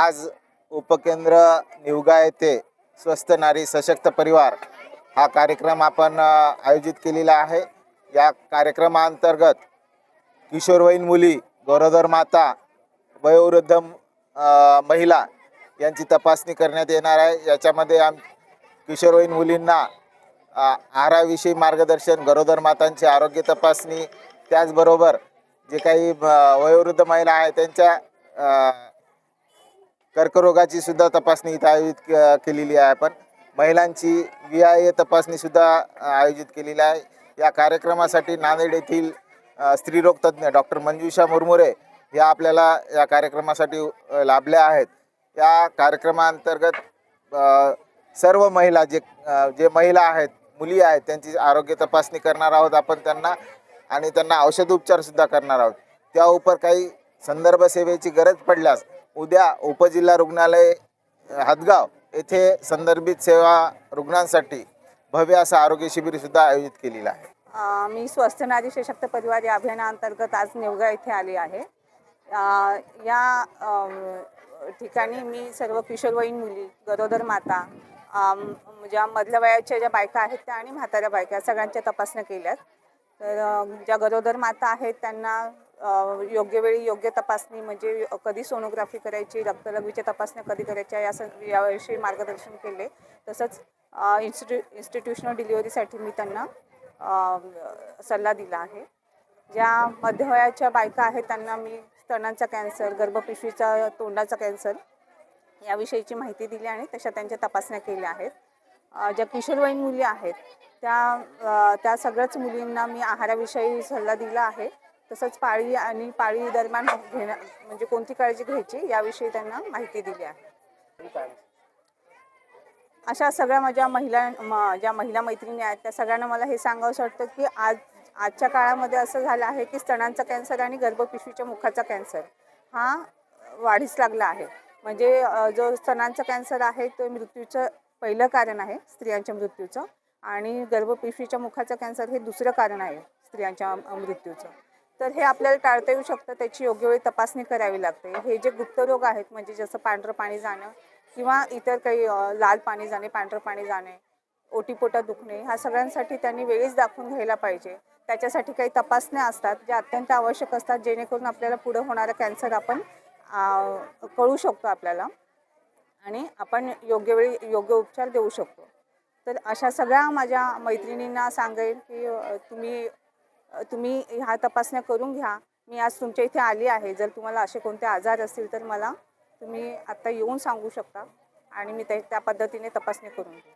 आज उपकेंद्र निवगा येथे स्वस्थ नारी सशक्त परिवार हा कार्यक्रम आपण आयोजित केलेला आहे. या कार्यक्रमाअंतर्गत किशोरवयीन मुली गरोदर माता वयोवृद्ध महिला यांची तपासणी करण्यात येणार आहे. याच्यामध्ये आम किशोरवयीन मुलींना आहाराविषयी मार्गदर्शन गरोदर मातांची आरोग्य तपासणी त्याचबरोबर जे काही वयोवृद्ध महिला आहेत त्यांच्या कर्करोगाची सुद्धा तपासणी इथं आयोजित केलेली आहे आपण. महिलांची व्ही आय ए तपासणी सुद्धा आयोजित केलेली आहे. या कार्यक्रमासाठी नांदेड येथील स्त्रीरोग तज्ज्ञ डॉक्टर मंजुषा मुरमुरे या आपल्याला या कार्यक्रमासाठी लाभल्या आहेत. या कार्यक्रमाअंतर्गत सर्व महिला जे जे महिला आहेत मुली आहेत त्यांची आरोग्य तपासणी करणार आहोत आपण त्यांना आणि त्यांना औषध उपचारसुद्धा करणार आहोत. त्या उपर काही संदर्भ सेवेची गरज पडल्यास उद्या उपजिल्हा रुग्णालय हदगाव येथे संदर्भित सेवा रुग्णांसाठी भव्य असं आरोग्य शिबिरसुद्धा आयोजित केलेलं आहे. मी स्वस्थ नारी सशक्त परिवार या अभियानाअंतर्गत आज नेवगा येथे आली आहे. या ठिकाणी मी सर्व किशोरवयीन मुली गरोदर माता ज्या मधल्या वयाच्या ज्या बायका आहेत त्या आणि म्हाताऱ्या बायका सगळ्यांच्या तपासण्या केल्यात. तर ज्या गरोदर माता आहेत त्यांना योग्य वेळी योग्य तपासणी म्हणजे कधी सोनोग्राफी करायची रक्तलघवीच्या तपासण्या कधी करायच्या या स याविषयी मार्गदर्शन केले. तसंच इन्स्टिट्यू इन्स्टिट्यूशनल डिलिव्हरीसाठी मी त्यांना सल्ला दिला आहे. ज्या मध्यवयाच्या बायका आहेत त्यांना मी स्तनांचा कॅन्सर गर्भपिशवीचा तोंडाचा कॅन्सर याविषयीची माहिती दिली आणि तशा त्यांच्या तपासण्या केल्या आहेत. ज्या किशोरवयीन मुली आहेत त्या त्या सगळ्याच मुलींना मी आहाराविषयी सल्ला दिला आहे. तसंच पाळी आणि पाळी दरम्यान घेणं म्हणजे कोणती काळजी घ्यायची याविषयी त्यांना माहिती दिली आहे. अशा सगळ्या माझ्या महिला म ज्या महिला मैत्रिणी आहेत त्या सगळ्यांना मला हे सांगावंसं वाटतं की आज आजच्या काळामध्ये असं झालं आहे की स्तनांचा कॅन्सर आणि गर्भपिशवीच्या मुखाचा कॅन्सर हा वाढीस लागला आहे. म्हणजे जो स्तनांचा कॅन्सर आहे तो मृत्यूचं पहिलं कारण आहे स्त्रियांच्या मृत्यूचं. आणि गर्भपिशवीच्या मुखाचं कॅन्सर हे दुसरं कारण आहे स्त्रियांच्या मृत्यूचं. तर हे आपल्याला टाळता येऊ शकतं त्याची योग्य वेळी तपासणी करावी लागते. हे जे गुप्तरोग आहेत म्हणजे जसं पांढरं पाणी जाणं किंवा इतर काही लाल पाणी जाणे पांढरं पाणी जाणे ओटीपोटा दुखणे ह्या सगळ्यांसाठी त्यांनी वेळीच दाखवून घ्यायला पाहिजे. त्याच्यासाठी काही तपासण्या असतात ज्या अत्यंत आवश्यक असतात जेणेकरून आपल्याला पुढं होणारा कॅन्सर आपण कळू शकतो आपल्याला आणि आपण योग्य वेळी योग्य उपचार देऊ शकतो. तर अशा सगळ्या माझ्या मैत्रिणींना सांगेल की तुम्ही तुम्ही ह्या तपासण्या करून घ्या. मी आज तुमच्या इथे आली आहे. जर तुम्हाला असे कोणते आजार असतील तर मला तुम्ही आत्ता येऊन सांगू शकता आणि मी त्या त्या पद्धतीने तपासणी करून घेईन.